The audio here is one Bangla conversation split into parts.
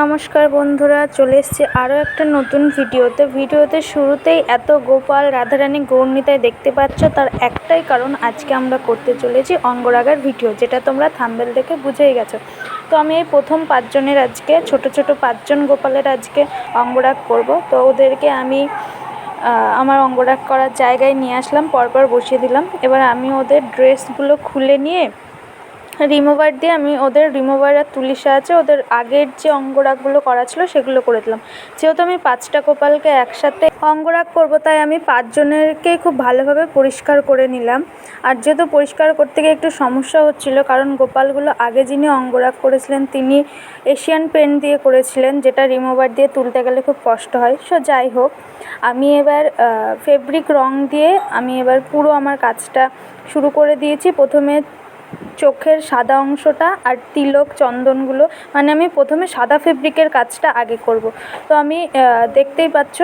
নমস্কার বন্ধুরা, চলে এসেছি আরও একটা নতুন ভিডিওতে। ভিডিওতে শুরুতেই এত গোপাল রাধারানী গৌরনীতায় দেখতে পাচ্ছ, তার একটাই কারণ আজকে আমরা করতে চলেছি অঙ্গরাগার ভিডিও, যেটা তোমরা থাম্বেল দেখে বুঝেই গেছো। তো আমি এই প্রথম পাঁচজনের আজকে, ছোট ছোট পাঁচজন গোপালের আজকে অঙ্গরাগ করব। তো ওদেরকে আমি আমার অঙ্গরাগ করার জায়গায় নিয়ে আসলাম, পরপর বসিয়ে দিলাম। এবার আমি ওদের ড্রেসগুলো খুলে নিয়ে রিমুভার দিয়ে আমি ওদের রিমুভার আর তুলির সাহায্যে ওদের আগের যে অঙ্গরাগগুলো করা ছিল সেগুলো করে দিলাম। যেহেতু আমি পাঁচটা গোপালকে একসাথে অঙ্গরাগ করব, তাই আমি পাঁচজনেরকে খুব ভালোভাবে পরিষ্কার করে নিলাম। আর যেহেতু পরিষ্কার করতে গিয়ে একটু সমস্যা হচ্ছিল, কারণ গোপালগুলো আগে যিনি অঙ্গরাগ করেছিলেন, তিনি এশিয়ান পেন দিয়ে করেছিলেন, যেটা রিমুভার দিয়ে তুলতে গেলে খুব কষ্ট হয়। সো যাই হোক, আমি এবার ফেব্রিক রং দিয়ে আমি এবার পুরো আমার কাজটা শুরু করে দিয়েছি। প্রথমে চোখের সাদা অংশটা আর তিলক চন্দনগুলো মানে আমি প্রথমে সাদা ফেব্রিকের কাজটা আগে করব। তো আমি দেখতেই পাচ্ছ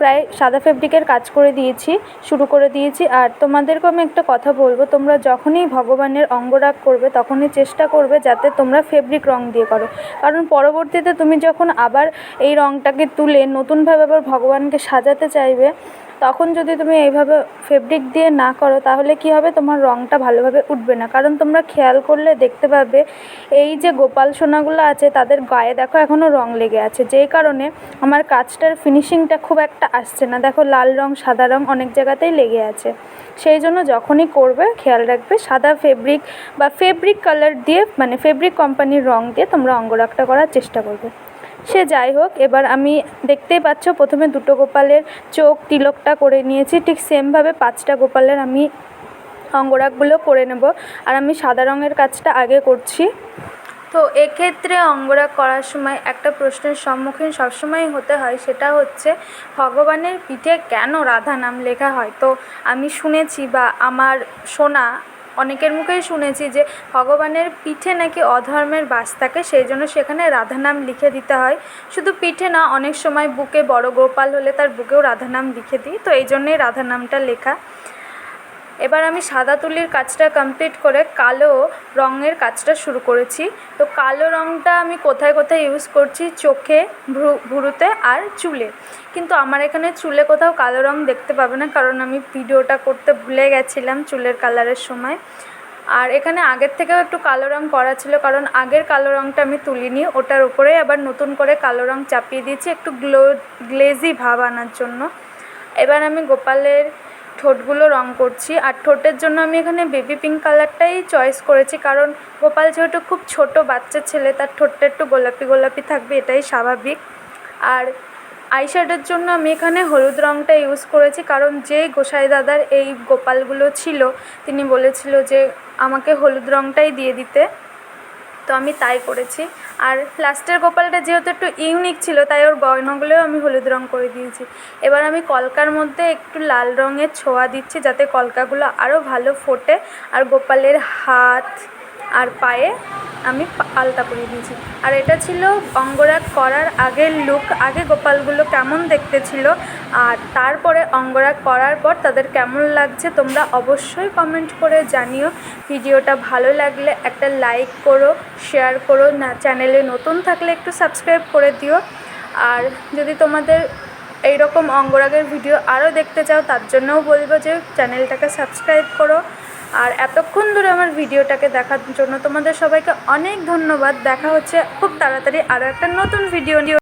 প্রায় সাদা ফেব্রিকের কাজ করে দিয়েছি, শুরু করে দিয়েছি। আর তোমাদেরকে আমি একটা কথা বলব, তোমরা যখনই ভগবানের অঙ্গরাগ করবে, তখনই চেষ্টা করবে যাতে তোমরা ফেব্রিক রং দিয়ে করো। কারণ পরবর্তীতে তুমি যখন আবার এই রংটাকে তুলে নতুনভাবে আবার ভগবানকে সাজাতে চাইবে, তখন যদি তুমি এইভাবে ফেব্রিক দিয়ে না করো, তাহলে কি হবে? তোমার রঙটা ভালোভাবে উঠবে না। কারণ তোমরা খেয়াল করলে দেখতে পাবে, এই যে গোপাল সোনাগুলো আছে, তাদের গায়ে দেখো এখনও রং লেগে আছে। যেই কারণে আমার কাজটার ফিনিশিংটা খুব একটা আসছে না। দেখো, লাল রং, সাদা রং অনেক জায়গাতেই লেগে আছে। সেই জন্য যখনই করবে, খেয়াল রাখবে, সাদা ফেব্রিক বা ফেব্রিক কালার দিয়ে মানে ফেব্রিক কোম্পানির রং দিয়ে তোমরা অঙ্গরাগটা করার চেষ্টা করবে। সে যাই হোক, এবার আমি দেখতেই পাচ্ছ, প্রথমে দুটো গোপালের চোখ তিলকটা করে নিয়েছি। ঠিক সেমভাবে পাঁচটা গোপালের আমি অঙ্গরাগগুলো করে নেব। আর আমি সাদা রঙের কাজটা আগে করছি। তো এক্ষেত্রে অঙ্গরাগ করার সময় একটা প্রশ্নের সম্মুখীন সবসময় হতে হয়, সেটা হচ্ছে ভগবানের পিঠে কেন রাধা নাম লেখা হয়? তো আমি শুনেছি বা আমার শোনা, অনেকের মুখেই শুনেছি যে ভগবানের পিঠে নাকি অধর্মের বাস থাকে সেই জন্য সেখানে রাধা নাম লিখে দিতে হয়। শুধু পিঠে না, অনেক সময় বুকে বড় গোপাল হলে তার বুকেও রাধা নাম লিখে দিই, তো এই জন্যেই রাধা নামটা লেখা। এবার আমি সাদা তুলির কাজটা কমপ্লিট করে কালো রঙের কাজটা শুরু করেছি। তো কালো রঙটা আমি কোথায় কোথায় ইউজ করছি? চোখে, ভ্রু, ভুরুতে আর চুলে। কিন্তু আমার এখানে চুলে কোথাও কালো রঙ দেখতে পাবে না, কারণ আমি ভিডিওটা করতে ভুলে গেছিলাম চুলের কালারের সময়। আর এখানে আগের থেকেও একটু কালো রঙ করা ছিল, কারণ আগের কালো রঙটা আমি তুলিনি। ওটার উপরে আবার নতুন করে কালো রঙ চাপিয়ে দিয়েছি, একটু গ্লো গ্লেজি ভাব আনার জন্য। এবার আমি গোপালের ঠোঁটগুলো রং করছি। আর ঠোঁটের জন্য আমি এখানে বেবি পিঙ্ক কালারটাই চয়েস করেছি। কারণ গোপাল যেহেতু খুব ছোট বাচ্চা ছেলে, তার ঠোঁটটা একটু গোলাপি গোলাপি থাকবে, এটাই স্বাভাবিক। আর আইশ্যাডোর জন্য আমি এখানে হলুদ রঙটা ইউজ করেছি। কারণ যে গোসাই দাদার এই গোপালগুলো ছিল, তিনি বলেছিল যে আমাকে হলুদ রঙটাই দিয়ে দিতে। তো আমি তাই করেছি। আর লাস্টের গোপালটা যেহেতু একটু ইউনিক ছিল, তাই ওর গয়নাগুলোও আমি হলুদ রঙ করে দিয়েছি। এবার আমি কলকার মধ্যে একটু লাল রঙের ছোঁয়া দিচ্ছি, যাতে কলকাগুলো আরও ভালো ফোটে। আর গোপালের হাত আর পায়ে আমি আলতা পরিয়ে দিয়েছি। আর এটা ছিল অঙ্গরাগ করার আগের লুক আগে গোপালগুলো কেমন দেখতে ছিল, আর তারপরে অঙ্গরাগ করার পর তাদের কেমন লাগছে তোমরা অবশ্যই কমেন্ট করে জানিও। ভিডিওটা ভালো লাগলে একটা লাইক করো শেয়ার করো, না চ্যানেলে নতুন থাকলে একটু সাবস্ক্রাইব করে দিও। আর যদি তোমাদের এই রকম অঙ্গরাগের ভিডিও আরও দেখতে চাও, তার জন্যও বলব যে চ্যানেলটাকে সাবস্ক্রাইব করো। আর এতক্ষণ ধরে আমার ভিডিওটাকে দেখার জন্য তোমাদের সবাইকে অনেক ধন্যবাদ। দেখা হচ্ছে খুব তাড়াতাড়ি আরও একটা নতুন ভিডিও নিয়ে।